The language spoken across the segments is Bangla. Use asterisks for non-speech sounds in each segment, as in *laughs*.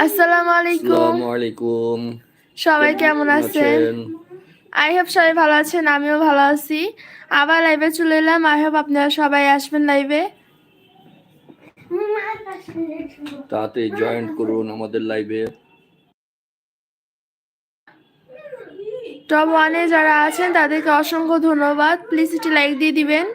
আসসালামু আলাইকুম। আলাইকুম। সবাই কেমন আছেন? আই হোপ সবাই ভালো আছেন আমিও ভালো আছি। আবার লাইভে চলে এলাম আই হোপ আপনারা সবাই আসবেন লাইভে তাতে জয়েন করুন আমাদের লাইভে টপ ওয়ানে যারা আছেন তাদেরকে অসংখ্য ধন্যবাদ। প্লিজ একটি লাইক দিয়ে দিবেন।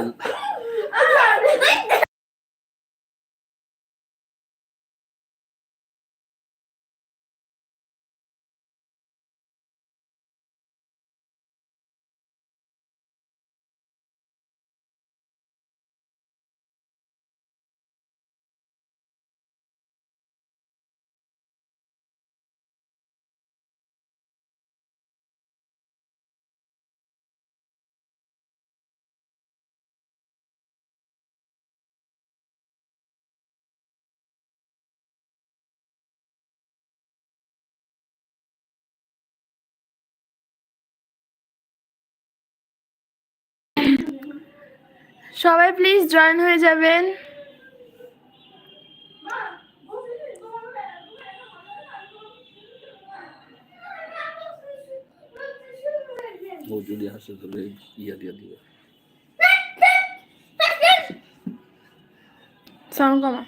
hope. সবাই প্লিজ জয়েন হয়ে যাবেন। ও যদি আসে তাহলে ইয়া দিয়ে দিবে। কমা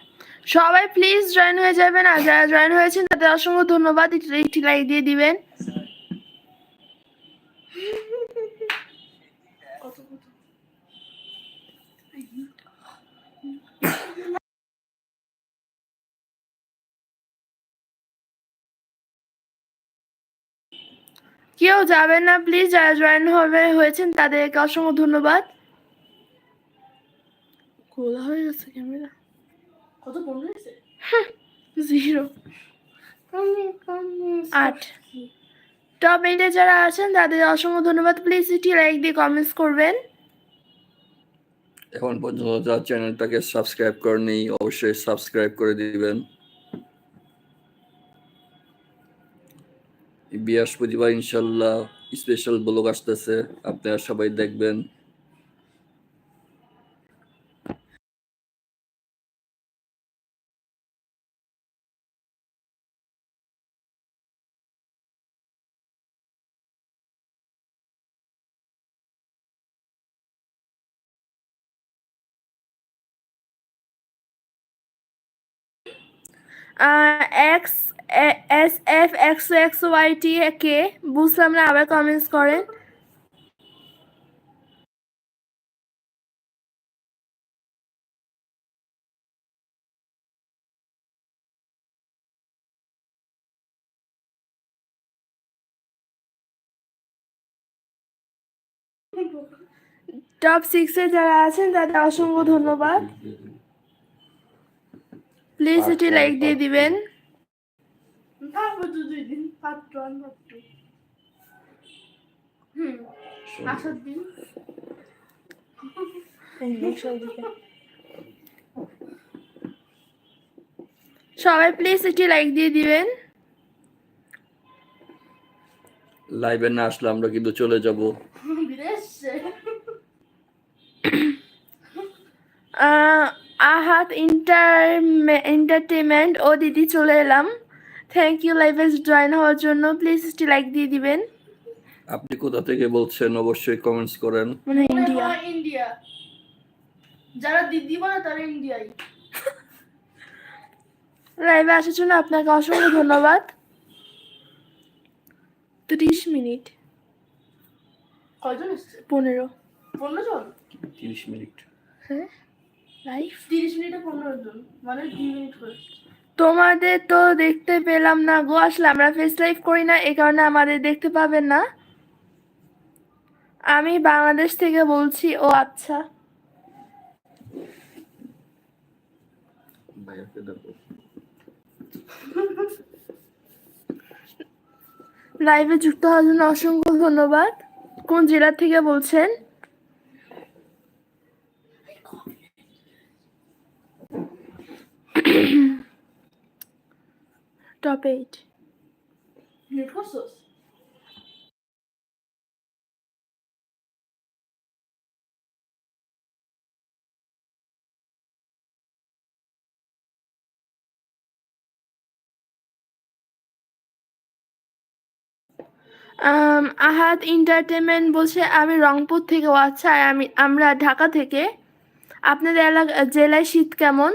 সবাই প্লিজ জয়েন হয়ে যাবেন আর যারা জয়েন হয়েছেন তাদের অসংখ্য ধন্যবাদ। একটি লাইক দিয়ে দিবেন। কেউ যাবেন না প্লিজ যারা জয়েন হবে হয়েছেন তাদেরকে অসংখ্য ধন্যবাদ। খোলা হয়ে গেছে ক্যামেরা কত পনেরো হয়েছে? জিরো আট। টপ এইটে যারা আছেন তাদের অসংখ্য ধন্যবাদ। প্লিজ এটি লাইক দিয়ে কমেন্টস করবেন। এখন পর্যন্ত যারা চ্যানেলটাকে সাবস্ক্রাইব করেনি অবশ্যই সাবস্ক্রাইব করে দিবেন। বৃহস্পতিবার ইনশাল্লাহ স্পেশাল ব্লগ আসতেছে আপনারা সবাই দেখবেন। X S F X X Y T কে বুঝলাম না আবার কমেন্টস করেন। টপ সিক্সে যারা আছেন তাদের অসংখ্য ধন্যবাদ। প্লিজ এটি লাইক দিয়ে দিবেন। দুই দিন হুম আসার দিন সবাই প্লিজ এটি লাইক দিয়ে দিবেন লাইভে না আসলে আমরা কিন্তু চলে যাব আহ, আহাত ইন্টার এন্টারটেনমেন্ট ও দিদি চলে এলাম থ্যাংক ইউ লাইভে জয়েন হওয়ার জন্য। প্লিজ একটি লাইক দিয়ে দিবেন। আপনি কোথা থেকে বলছেন? অবশ্যই কমেন্টস করেন। মানে ইন্ডিয়া ইন্ডিয়া যারা দিদি বলে তারা ইন্ডিয়াই লাইভে আসার জন্য আপনাকে অসংখ্য ধন্যবাদ। ত্রিশ মিনিট। কয়জন এসছে? পনেরো। পনেরো জন? তিরিশ মিনিট। হ্যাঁ। লাইভ তিরিশ মিনিটে পনেরো জন। মানে দুই মিনিট করে তোমাদের তো দেখতে পেলাম না গো, আসলে আমরা ফেস লাইভ করি না, এই কারণে আমাদের দেখতে পাবেন না। আমি বাংলাদেশ থেকে বলছি, ও আচ্ছা। লাইভে যুক্ত হওয়ার জন্য অসংখ্য ধন্যবাদ। কোন জেলা থেকে বলছেন? টপ এইট মিউট করছস আহাদ এন্টারটেনমেন্ট বলছে আমি রংপুর থেকে ও আচ্ছা আমি আমরা ঢাকা থেকে। আপনাদের এলাকা জেলায় শীত কেমন?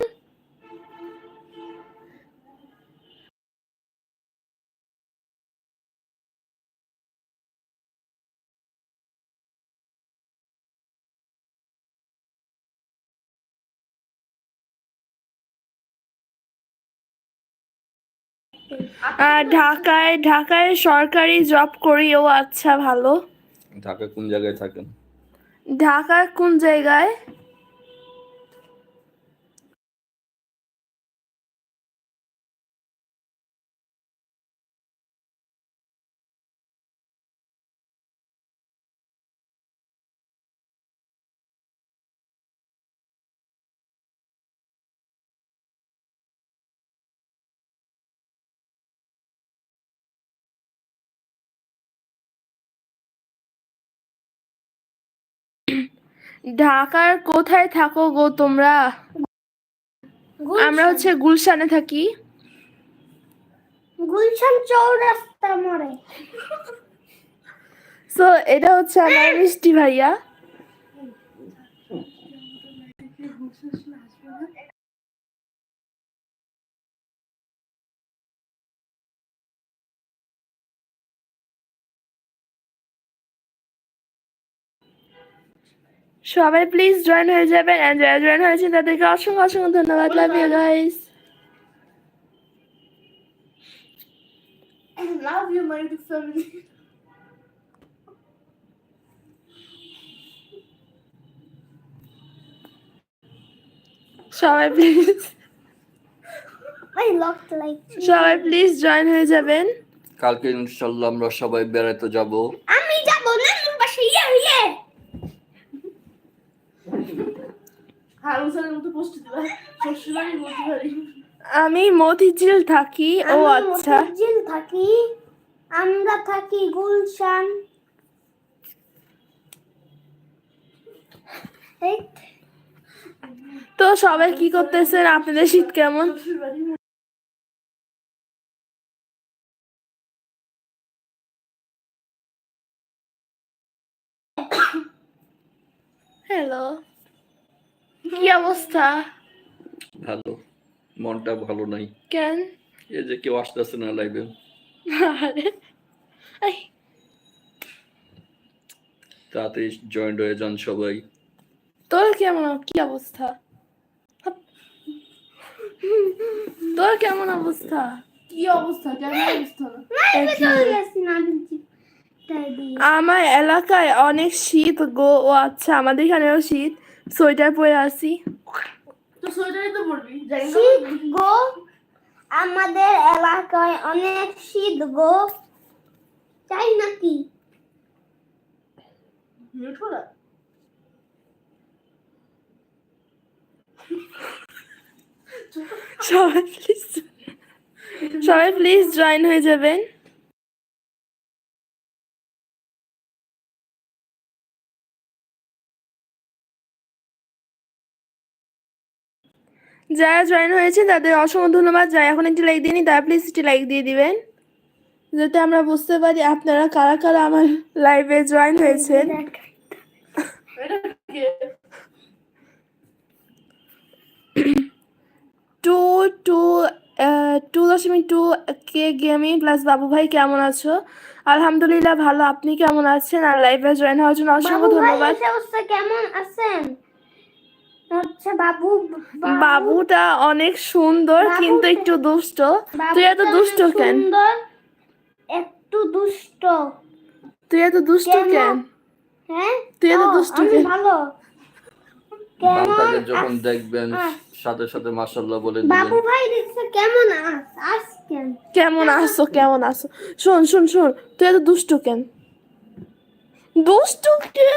ঢাকায় ঢাকায় সরকারি জব করি ও আচ্ছা ভালো। ঢাকা কোন জায়গায় থাকেন? ঢাকা কোন জায়গায়? ঢাকার কোথায় থাকো গো তোমরা? আমরা হচ্ছে গুলশানে থাকি। গুলশান চৌরাস্তা মরে সো এটা হচ্ছে আমার মিষ্টি ভাইয়া। সবাই প্লিজ জয়েন হয়ে যাবেন and যারা জয়েন হয়েছেন তাদেরকে অসংখ্য অসংখ্য ধন্যবাদ। Love you guys love you my family সবাই প্লিজ I looked like সবাই প্লিজ জয়েন হয়ে যাবেন। কালকে ইনশাল্লাহ আমরা সবাই বেড়াতে যাব। আমি যাব বাসে ইয়ে ইয়ে। আমি মতিঝিল থাকি ও আচ্ছা। মতিঝিল থাকি আমরা থাকি গুলশান। তো সবাই কি করতেছেন? আপনাদের শীত কেমন? হ্যালো কি অবস্থা? ভালো। মনটা ভালো নাই। কেন? এই যে কেউ আসতেছে না লাইভে আরে। এই, জয়েন্ট হয়ে যান সবাই। তোর কেমন কি অবস্থা? তোর কেমন অবস্থা? কি অবস্থা? কেমন অবস্থা? আমার এলাকায় অনেক শীত গো। ও আচ্ছা আমাদের এখানেও শীত। সোয়েটার পরে আসি। তো সোয়েটারই তো পড়বি শীত গো আমাদের এলাকায় অনেক শীত গো। চাই নাকি? সবাই প্লিজ সবাই প্লিজ জয়েন হয়ে যাবেন। যারা জয়েন হয়েছে তাদের অসংখ্য ধন্যবাদ। যারা এখন একটি লাইক দিইনি তারা প্লিজ একটি লাইক দিয়ে দিবেন। যাতে আমরা বুঝতে পারি আপনারা কারা কারা আমার লাইভে জয়েন হয়েছেন। টু টু টু দশমিক টু কে গেমিং প্লাস বাবু ভাই কেমন আছো? আলহামদুলিল্লাহ ভালো আপনি কেমন আছেন? আর লাইভে জয়েন হওয়ার জন্য অসংখ্য ধন্যবাদ। কেমন আছেন? বাবুটা অনেক সুন্দর কিন্তু একটু দুষ্ট। তুই এত দুষ্ট কেন? একটু দুষ্ট। তুই এত দুষ্ট কেন? হ্যাঁ? তুই এত দুষ্ট কেন? ভালো। কেমন? বামটাকে যখন আছ- দেখবেন সাথে সাথে মাসাল্লাহ বলে বাবু ভাই দেখছে কেমন আস আস কেন? কেমন আসো কেমন আসো শোন শোন শোন তুই এত দুষ্ট কেন? দুষ্ট কেন?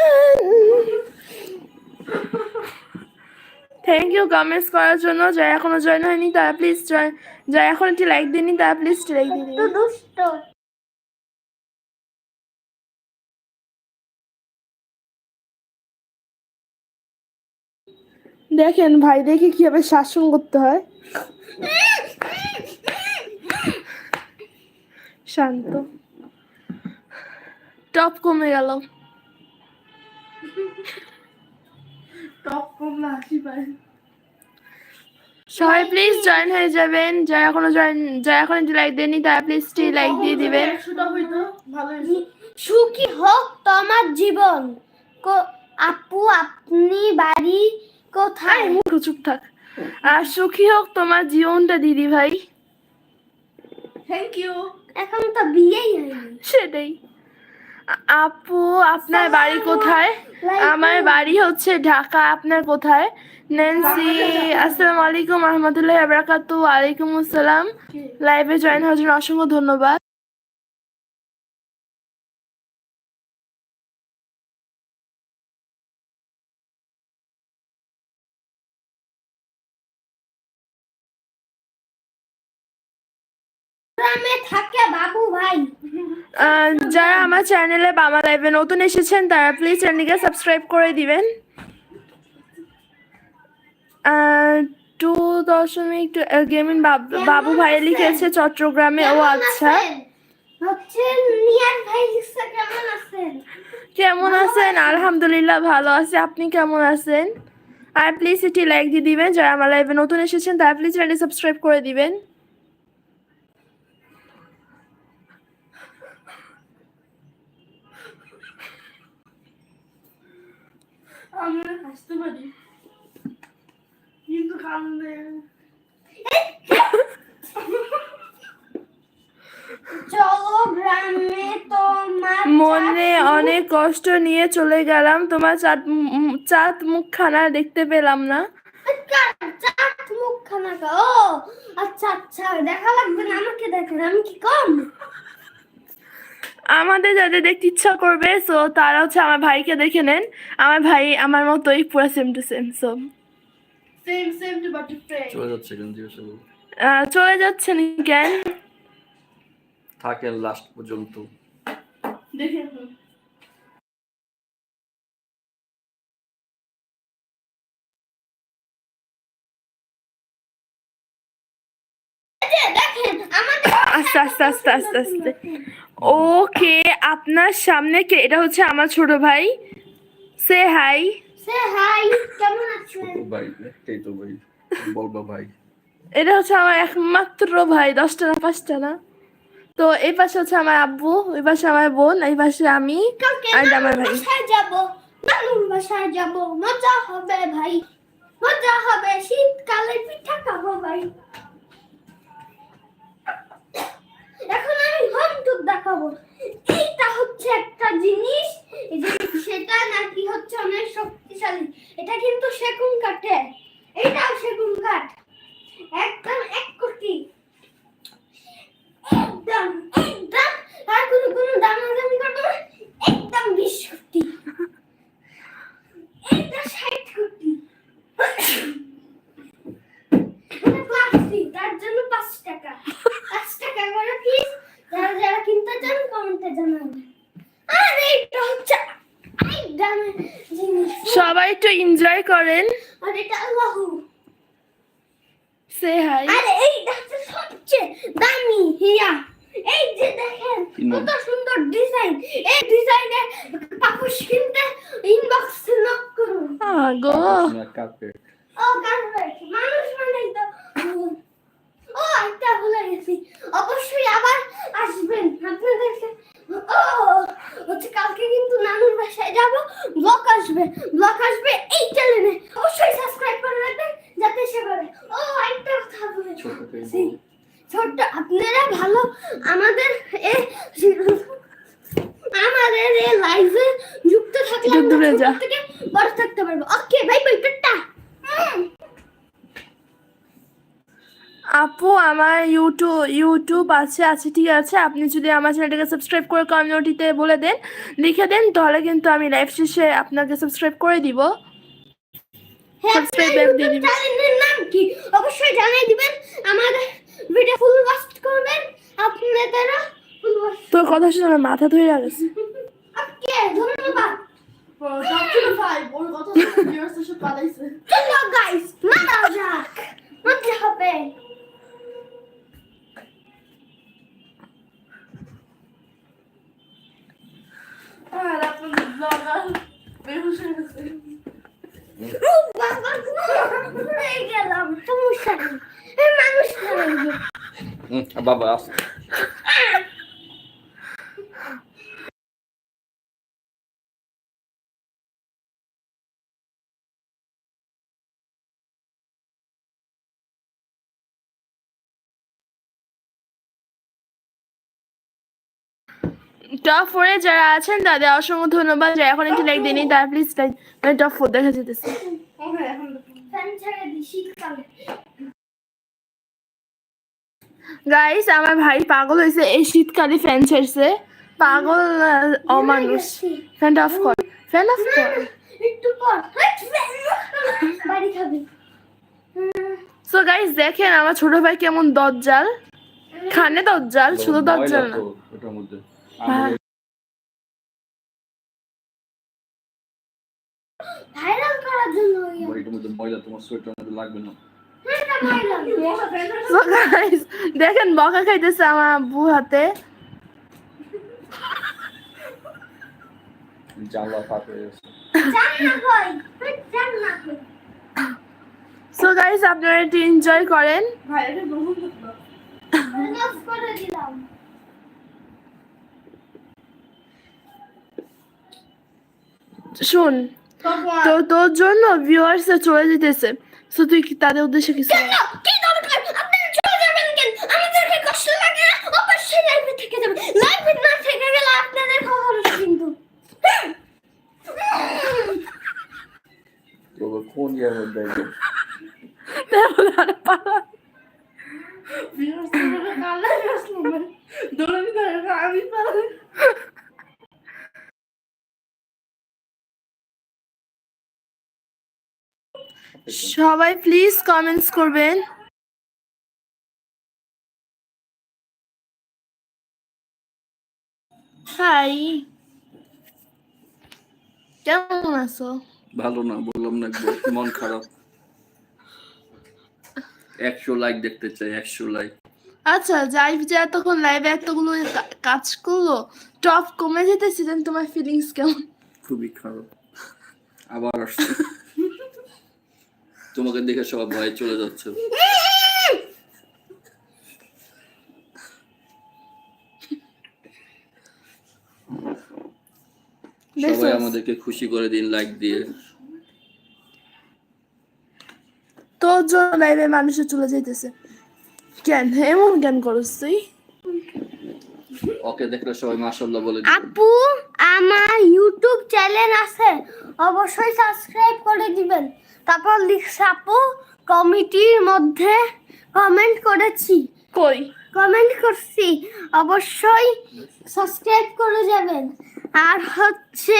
থ্যাংক ইউ কমেন্টস করার জন্য। যারা এখনও জয়েন হয়নি তারা প্লিজ জয়েন যারা এখন একটি লাইক দিননি তারা প্লিজ লাইক দিন। দুষ্ট দেখেন ভাই দেখে কীভাবে শাসন করতে হয়। শান্ত। টপ কমে গেল। টপ কম না হাসি পায় সবাই প্লিজ জয়েন হয়ে যাবেন। যারা এখনও জয়েন যারা এখন লাইক দেননি তারা প্লিজ লাইক দিয়ে দিবেন। সুখী হোক তোমার জীবন। কো- আপু আপনি বাড়ি কোথায়? মুখ চুপ থাক। আর সুখী হোক তোমার জীবনটা দিদি ভাই। থ্যাংক ইউ এখন তো বিয়েই হয়নি। সেটাই। আপু আপনার বাড়ি কোথায়? আমার বাড়ি হচ্ছে ঢাকা আপনার কোথায়? ন্যান্সি আসসালামু আলাইকুম রহমতুল্লাহ আবরাকাতু আলাইকুম আসসালাম। লাইভে জয়েন হওয়ার জন্য অসংখ্য ধন্যবাদ। যারা আমার চ্যানেলে বাংলা লাইভে নতুন এসেছেন তারা প্লিজ চ্যানেলকে সাবস্ক্রাইব করে দিবেন। টু দশমিক গেমিং বাবু ভাই লিখেছে চট্টগ্রামে ও আচ্ছা। কেমন আছেন? আলহামদুলিল্লাহ ভালো আছি। আপনি কেমন আছেন? আর প্লিজ এটি লাইক দিয়ে দিবেন। যারা আমার লাইভে নতুন এসেছেন তারা প্লিজ চ্যানেলটি সাবস্ক্রাইব করে দিবেন। আমরা হাসতে পারি কিন্তু কান্দে তোমার মনে অনেক কষ্ট নিয়ে চলে গেলাম। তোমার চাঁদ চাঁদ মুখখানা দেখতে পেলাম না। মুখ ও আচ্ছা আচ্ছা দেখা লাগবে না আমাকে দেখেন আমি কি কম? আমাদের যাদের দেখতে ইচ্ছা করবে সো তারা হচ্ছে আমার ভাইকে দেখে নেন। আমার ভাই আমার মতোই পুরো same to same so same same to but friend চলে যাচ্ছে কেন চলে যাচ্ছেন কেন? থাকেন লাস্ট পর্যন্ত। দেখে দেখেন আস্তে আস্তে আস্তে আস্তে আস্তে। ওকে আপনার সামনে কে? এটা হচ্ছে আমার ছোট ভাই। সে হাই। সে হাই কেমন আছেন? ভাই একটাই তো ভাই। বলবা ভাই। এটা হচ্ছে আমার একমাত্র ভাই দশটা না পাঁচটা না। তো এই পাশে হচ্ছে আমার আব্বু ওই পাশে আমার বোন এই পাশে আমি আর আমার ভাই। যাব। নানুর বাসায় যাব। মজা হবে ভাই। মজা হবে। শীতকালে পিঠা খাব ভাই। এখন আমি হোম দেখাবো। এইটা হচ্ছে একটা জিনিস সেটা নাকি হচ্ছে অনেক শক্তিশালী। এটা কিন্তু সেগুন কাঠে। এটাও সেগুন কাঠ। একদম এক কোটি। একদম একদম। আর কোনো কোনো দামাদামি করব না। একদম বিশ কোটি এটা ষাট কোটি এটা প্লাস্টিক তার জন্য পাঁচ টাকা পাঁচ টাকা করে পিস যারা যারা কিনতে চান কমেন্টে জানাবেন আর এইটা হচ্ছে একদম জিনিস সবাই এনজয় করেন। আর এটা আল্লাহু। সে হাই আরে এইটা হচ্ছে সবচেয়ে দামি হিয়া। এই যে দেখেন কত সুন্দর ডিজাইন এই ডিজাইনে পাপুস কিনতে ইনবক্স নক করুন। গো কার্পেট ও গার্বেজ মানুষ মানে তো ও একটা ভুলে গেছি অবশ্যই আবার আসবেন আপনাদেরকে ও হচ্ছে কালকে কিন্তু নানুর বাসায় যাব ব্লক আসবে ব্লক আসবে এই চ্যানেলে অবশ্যই সাবস্ক্রাইব করে রাখবেন যাতে সে করে ও একটা কথা বলে ছোট ছোট্ট আপনারা ভালো আমাদের এ আমাদের এই লাইভে যুক্ত থাকলে দূরে যা। থেকে বড় থাকতে পারব। ওকে বাই বাই টাটা। আপু আমার ইউটিউব ইউটিউব আছে আছে ঠিক আছে। আপনি যদি আমার চ্যানেলটাকে সাবস্ক্রাইব করে কমিউনিটিতে বলে দেন লিখে দেন তাহলে কিন্তু আমি লাইভ শেষে আপনাকে সাবস্ক্রাইব করে দিব। সাবস্ক্রাইব ব্যাক দিয়ে দিবেন। চ্যানেলের নাম কি? অবশ্যই জানিয়ে দিবেন। আমাদের ভিডিও ফুল ওয়াচ করবেন। আপনাদেরও ফুল ওয়াচ তোর কথা শুনে মাথা ধরে গেছে। ওকে ধন্যবাদ। *laughs* চলো গাইস মজা যাক। মজা হবে। আর আপনাদের ব্লগার বেহুশ হয়ে গেছে ও বাবা হয়ে গেলাম সমস্যা নেই এই মানুষ না হুম, বাবা আস- টপ ফোরে যারা আছেন তাদের অসংখ্য ধন্যবাদ। যারা এখন একটু লাইক দেনি তারা প্লিজ লাইক মানে টপ ফোর দেখা যেতেছে ও হ্যাঁ এখন দেখুন। ফ্যান ছেড়ে দিই শীতকালে গাইস আমার ভাই পাগল হয়েছে এই শীতকালে ফ্যান ছেড়ছে। পাগল অমানুষ। ফ্যানটা অফ কর ফ্যান অফ কর। একটু পর। বাড়ি খাবি। সো গাইস দেখেন আমার ছোট ভাই কেমন দজ্জাল। খানে দজ্জাল শুধু দজ্জাল না। ওটার মধ্যে। হ্যাঁ। ভাইরাল করার জন্য ময়লা তোমার সোয়েটার মধ্যে লাগবে না। দেখেন বকা খাইতেছে আমার আব্বু হাতে। সো গাইস আপনারা একটু এনজয় করেন। শুন, তো তোর জন্য ভিউয়ার্স চলে যেতেছে। সো তুই কি তাদের উদ্দেশ্যে কিছু বল? কেন কি দরকার আপনারা চলে যাবেন কেন আমাদেরকে কষ্ট লাগে না অবশ্যই লাইভে থেকে যাবেন লাইভে না থেকে গেলে আপনাদের খবর আছে কিন্তু বাবা কোন ইয়ার মধ্যে একদম তারপরে আরও পালা। ভিউয়ার্স থেকে কালাই আসলো না দৌড়ে দিতে হবে আমি পালাই সবাই প্লিজ কমেন্টস করবেন। হাই। কেমন আছো? ভালো না বললাম না মন খারাপ। একশো লাইক দেখতে চাই একশো লাইক আচ্ছা যাই যে এতক্ষণ লাইভে এতগুলো কাজ করল টপ কমে যেতেছে দেন তোমার ফিলিংস কেমন? খুবই খারাপ। আবার আসছে। তোমাকে দেখে সব ভয় চলে যাচ্ছে। সবাই আমাদেরকে খুশি করে দিন লাইক দিয়ে। জন্য লাইভে মানুষে চলে যেতেছে কেন? এমন কেন করস তুই? ওকে দেখলে সবাই মাশাল্লাহ বলে আপু আমার ইউটিউব চ্যানেল আছে। অবশ্যই সাবস্ক্রাইব করে দিবেন। তারপর লিখছে আপু কমিটির মধ্যে কমেন্ট করেছি। কই? কমেন্ট করছি। অবশ্যই সাবস্ক্রাইব করে যাবেন। আর হচ্ছে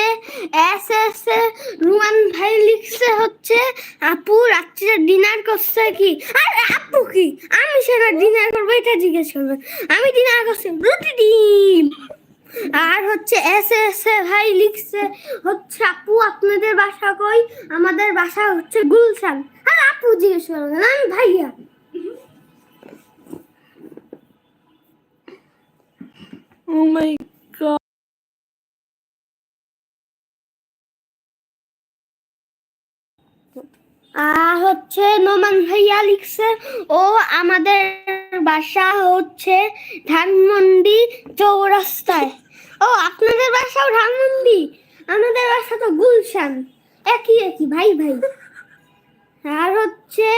এস এস এ রুমান ভাই লিখছে হচ্ছে আপু রাত্রে ডিনার করছে কি? আর আপু কি? আমি সেটা ডিনার করব এটা জিজ্ঞেস করবেন। আমি ডিনার করছি রুটি ডিম হচ্ছে এস এস ভাই লিখছে হচ্ছে আপু আপনাদের বাসা কই? আমাদের বাসা হচ্ছে গুলশান। আর আপু জিজ্ঞেস করবেন আমি ভাইয়া। আর হচ্ছে নোমান ভাইয়া লিখছে ও আমাদের বাসা হচ্ছে ধানমন্ডি চৌরাস্তায়। ও, আপনাদের বাসাও ধানমন্ডি? আমাদের বাসা তো গুলশান। একই একই, ভাই ভাই। আর হচ্ছে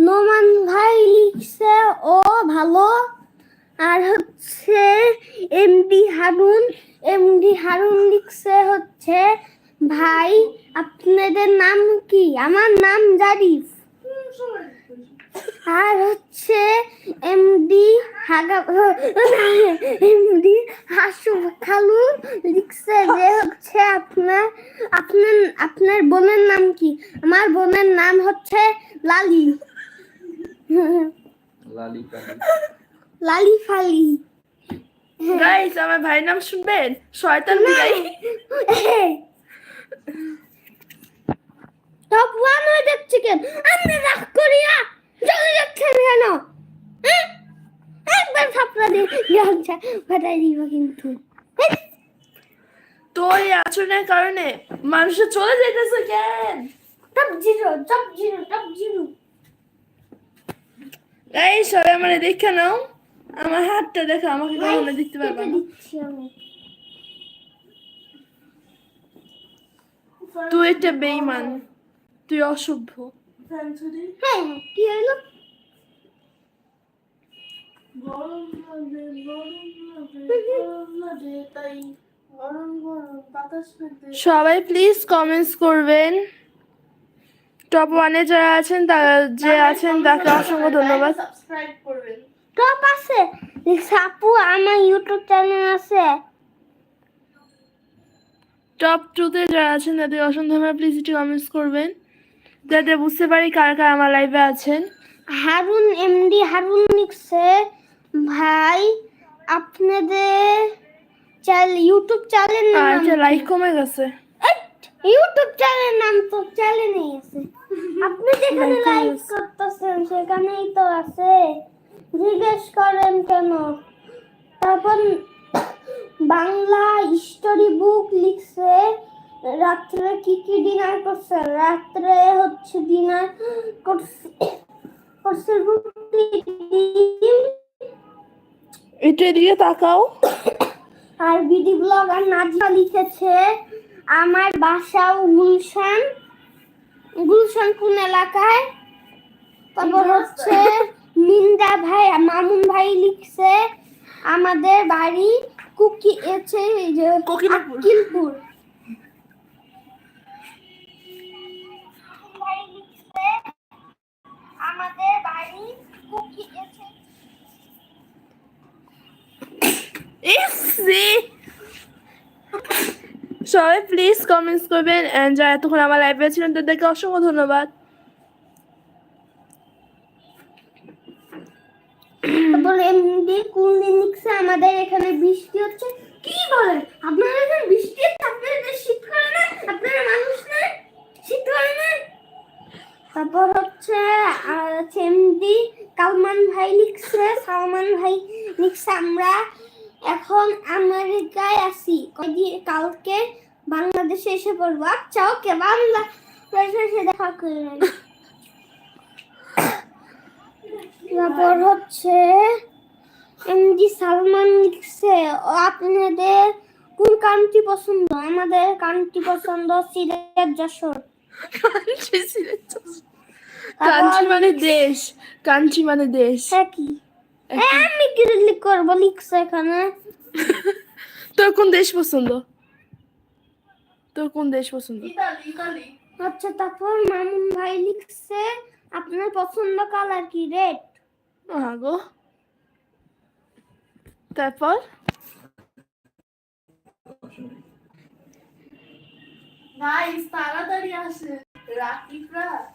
নোমান ভাই লিখছে, ও ভালো। আর হচ্ছে এমডি হারুন এমডি হারুন লিখছে হচ্ছে, ভাই, আপনাদের নাম কি? আমার নাম জারিফ। আর হচ্ছে এমডি হাগা *laughs* এমডি হাসু খালু লিখছে যে হচ্ছে আপনার আপনার আপনার বোনের নাম কি? আমার বোনের নাম হচ্ছে লালি। লালি কালি লালি ফালি। গাইস আমার ভাইয়ের নাম শুনবেন? শয়তান বিলাই টপ ওয়ান হয়ে যাচ্ছে কেন? আমরা রাগ করিয়া চলে যাচ্ছেন কেন? হ্যাঁ? একবার থাপড়া দিয়ে যাচ্ছে ফাটাই দিব কিন্তু। তোর এই আচরণের কারণে মানুষের চলে যাইতেছে কেন? Top zero top zero top zero. এই সবাই আমার দেখে নাও। আমার হাতটা দেখো আমাকে কখনো দেখতে পারবে? না তুই একটা বেইমান তুই অসভ্য। হ্যাঁ কি হলো গরম লাগে গরম লাগে তাই গরম গরম বাতাস পেতে। সবাই প্লিজ কমেন্টস করবেন। টপ ওয়ানে যারা আছেন তারা যে আছেন তাকে অসংখ্য ধন্যবাদ। সাবস্ক্রাইব করবেন। টপ আছে। সাপু আমার ইউটিউব চ্যানেল আছে। টপ টুতে যারা আছেন তাদের অসংখ্য ধন্যবাদ। প্লিজ একটু কমেন্টস করবেন। যাতে বুঝতে পারি কার কার আমার লাইভে আছেন? হারুন এমডি হারুন লিখছে। ভাই আপনাদের চ্যানেল ইউটিউব চ্যানেল নাম একটা লাইক কমে গেছে। ইউটিউব চ্যানেল নাম তো চ্যানেলই আছে। আপনি যেখানে লাইক করতেছেন সেখানেই তো আছে। জিজ্ঞেস করেন কেন? তারপর বাংলা স্টোরি বুক লিখছে। রাত্রে কি কি ডিনার করছেন রাত্রে হচ্ছে ডিনার করছে করছে রুটি ডিম একটু এদিকে তাকাও। আর বিডি ব্লগ আর নাজমা লিখেছে আমার বাসাও গুলশান। গুলশান কোন এলাকায়? তারপর হচ্ছে মিন্দা ভাই মামুন ভাই লিখছে আমাদের বাড়ি কুকি এছে এই যে। আকিলপুর আমাদের বাড়ি কুকি সবাই প্লিজ কমেন্টস করবেন। যারা এতক্ষণ আমার লাইভে ছিলেন, তাদেরকে অসংখ্য ধন্যবাদ তারপর এমডি কুলদিন লিখছে আমাদের এখানে বৃষ্টি হচ্ছে কি বলেন আপনাদের এখানে বৃষ্টি হচ্ছে আপনাদের শীত করে না আপনারা মানুষ না শীত করে না তারপর হচ্ছে আর হচ্ছে এমডি কালমান ভাই লিখছে সালমান ভাই লিখছে আমরা এখন আমেরিকায় আছি। কালকে বাংলাদেশে এসে পড়ব। আচ্ছা ওকে বাংলা এসে দেখা করে তারপর হচ্ছে এমডি সালমান লিখছে ও আপনাদের কোন কান্ট্রি পছন্দ? আমাদের কান্ট্রি পছন্দ সিলেট যশোর। কান্ট্রি মানে দেশ। কান্ট্রি মানে দেশ। হ্যাঁ কি? আমি করব লিখছে এখানে। *laughs* তোর কোন দেশ পছন্দ? তোর কোন দেশ পছন্দ? আচ্ছা তারপর মামুন ভাই লিখছে আপনার পছন্দ কালার কি রেড? আগো তারপর?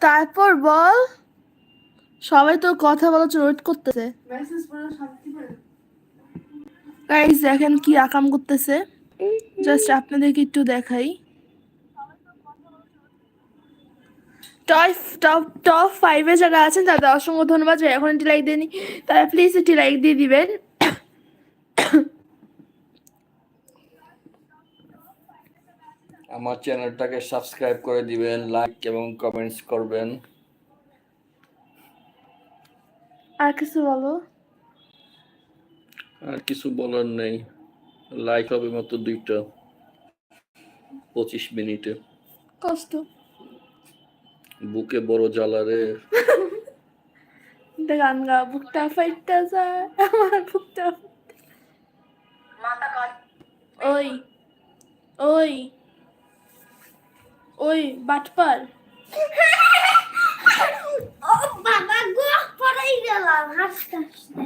তারপর বল। সবাই তো কথা বলার জন্য ওয়েট করতেছে। গাইস দেখেন কি আকাম করতেছে। জাস্ট আপনাদেরকে একটু দেখাই। টপ টপ টপ ফাইভে যারা আছেন তাদের অসংখ্য ধন্যবাদ। যারা এখন একটি লাইক দেয়নি তারা প্লিজ একটি লাইক দিয়ে দিবেন। আমার চ্যানেলটাকে সাবস্ক্রাইব করে দিবেন লাইক এবং কমেন্টস করবেন। আর কিছু বলো? আর কিছু বলার নেই। লাইক হবে মাত্র দুইটা। পঁচিশ মিনিটে। কষ্ট। বুকে বড় জ্বালারে গান *laughs* গা বুকটা ফাইটটা যায় আমার বুকটা ওই ওই ওই বাটপার। *laughs* ও বাবা গো পড়েই গেলাম হাসতে হাসতে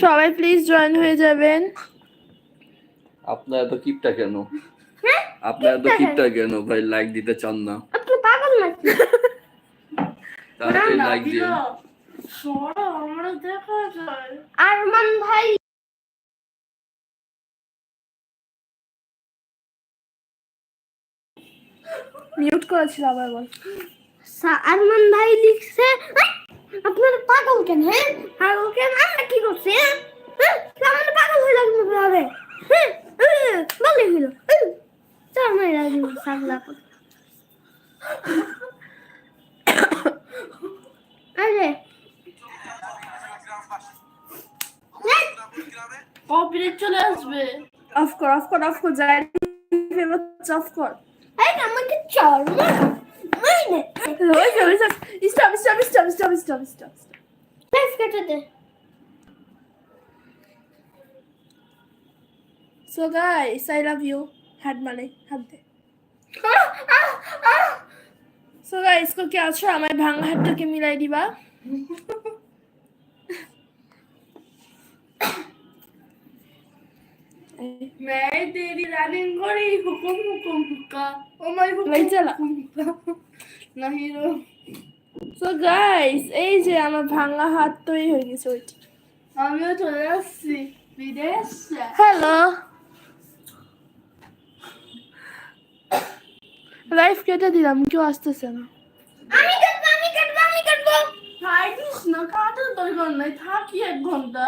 সবাই প্লিজ জয়েন হয়ে যাবেন। আপনার এত কিপটা কেন? হ্যাঁ? আপনার এত কিপটা কেন? ভাই লাইক দিতে চান না। আপনি পাগল নাকি? তাহলে লাইক দিন। আর মান ভাই মিউট করেছিল আবার বল। সা- আরমান ভাই লিখছে "আহ, আপনারা পাগল কেন হ্যাঁ? পাগল কেন? আমরা কি করছি হ্যাঁ? হ্যাঁ? পাগল হয়ে লাগবে ভাবে হ্যাঁ হ্যাঁ, বলে গেল চল না লাগবে সাগলা আরে। কপিরাইট চলে আসবে। অফ কর অফ কর অফ কর যাই অফ কর। আমাকে চল stop stop stop stop stop stop কেটে দে so guys I love you হাত। মানে হাত দে। সো গাইস কো কে আছো? আমার ভাঙা হাতটাকে মিলাই দিবা। मैं तेरी रनिंग करी हुकुम हुकुम का ओ माय हुकुम ভাই চালা नहीं रो সো গাইস এই যে আমার ভাঙা হাত তৈরি হয়ে গেছে ওইটা আমিও চলে আসছি বিদেশে হ্যালো লাইফ কেটে দিলাম কেউ আসতেছে না আমি কাটবো আমি কাটবো আমি কাটবো থাকিস না কাটার দরকার নাই থাকি এক ঘন্টা